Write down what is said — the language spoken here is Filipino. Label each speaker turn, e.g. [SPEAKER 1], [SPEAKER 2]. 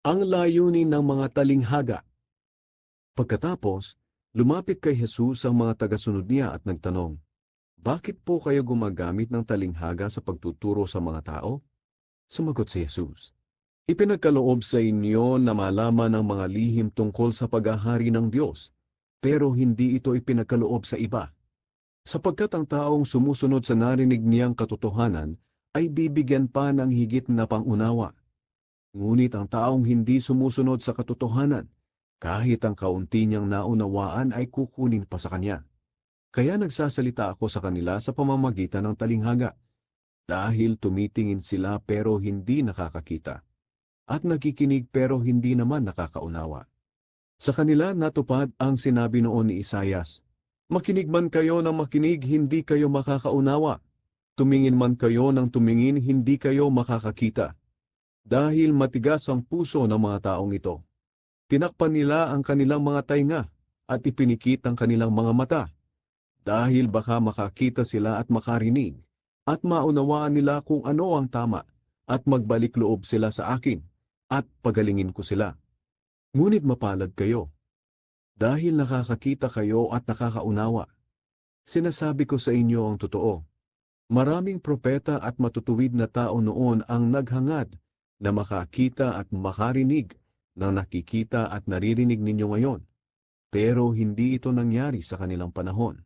[SPEAKER 1] Ang layunin ng mga talinghaga. Pagkatapos, lumapit kay Jesus ang mga tagasunod niya at nagtanong, Bakit po kayo gumagamit ng talinghaga sa pagtuturo sa mga tao? Sumagot si Jesus, Ipinagkaloob sa inyo na malaman ang mga lihim tungkol sa paghahari ng Diyos, pero hindi ito ipinagkaloob sa iba. Sapagkat ang taong sumusunod sa narinig niyang katotohanan ay bibigyan pa ng higit na pangunawa. Ngunit ang taong hindi sumusunod sa katotohanan, kahit ang kaunti niyang naunawaan ay kukunin pa sa kanya. Kaya nagsasalita ako sa kanila sa pamamagitan ng talinghaga, dahil tumitingin sila pero hindi nakakakita, at nakikinig pero hindi naman nakakaunawa. Sa kanila natupad ang sinabi noon ni Isayas, Makinig man kayo ng makinig, hindi kayo makakaunawa. Tumingin man kayo ng tumingin, hindi kayo makakakita. Dahil matigas ang puso ng mga taong ito. Tinakpan nila ang kanilang mga tainga at ipinikit ang kanilang mga mata. Dahil baka makakita sila at makarinig at maunawaan nila kung ano ang tama at magbalik loob sila sa akin at pagalingin ko sila. Ngunit mapalad kayo dahil nakakakita kayo at nakakaunawa. Sinasabi ko sa inyo ang totoo. Maraming propeta at matutuwid na tao noon ang naghangad na makakita at makarinig ng nakikita at naririnig ninyo ngayon. Pero hindi ito nangyari sa kanilang panahon.